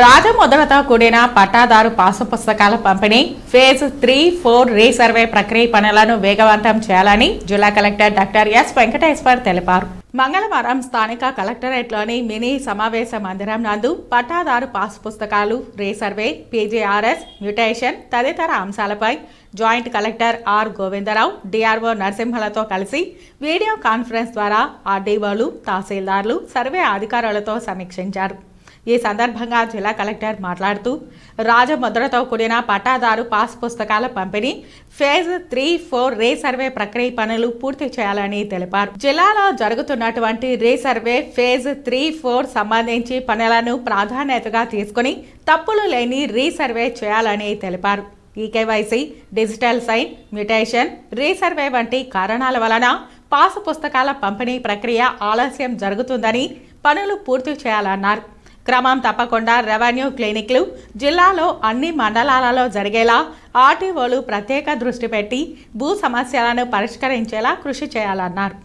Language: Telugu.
రాజముద్రతో కూడిన పట్టాదారు పాసు పుస్తకాల పంపిణీ ఫేజ్ త్రీ ఫోర్ రీసర్వే ప్రక్రియ పనులను వేగవంతం చేయాలని జిల్లా కలెక్టర్ డాక్టర్ ఎస్ వెంకటేశ్వర్ తెలిపారు. మంగళవారం స్థానిక కలెక్టరేట్లోని మినీ సమావేశ మందిరం నందు పట్టాదారు పాస్ పుస్తకాలు రీసర్వే పీజీఆర్ఎస్ మ్యూటేషన్ తదితర అంశాలపై joint collector R Govindarao DRO నరసింహలతో కలిసి వీడియో కాన్ఫరెన్స్ ద్వారా ఆర్డీఓలు తహసీల్దార్లు సర్వే అధికారులతో సమీక్షించారు. ఈ సందర్భంగా జిల్లా కలెక్టర్ మాట్లాడుతూ రాజముద్రతో కూడిన పట్టాదారు పాస్ పుస్తకాల పంపిణీ ఫేజ్ త్రీ ఫోర్ రీసర్వే ప్రక్రియ పనులు పూర్తి చేయాలని తెలిపారు. జిల్లాలో జరుగుతున్నటువంటి రీసర్వే ఫేజ్ త్రీ ఫోర్ సంబంధించి పనులను ప్రాధాన్యతగా తీసుకుని తప్పులు లేని రీసర్వే చేయాలని తెలిపారు. EKYC digital sign mutation resurvey వంటి కారణాల వలన పాసు పుస్తకాల పంపిణీ ప్రక్రియ ఆలస్యం జరుగుతుందని పనులు పూర్తి చేయాలన్నారు. క్రమం తప్పకుండా రెవెన్యూ క్లినిక్లు జిల్లాలో అన్ని మండలాలలో జరిగేలా ఆర్టీఓలు ప్రత్యేక దృష్టి పెట్టి భూ సమస్యలను పరిష్కరించేలా కృషి చేయాలన్నారు.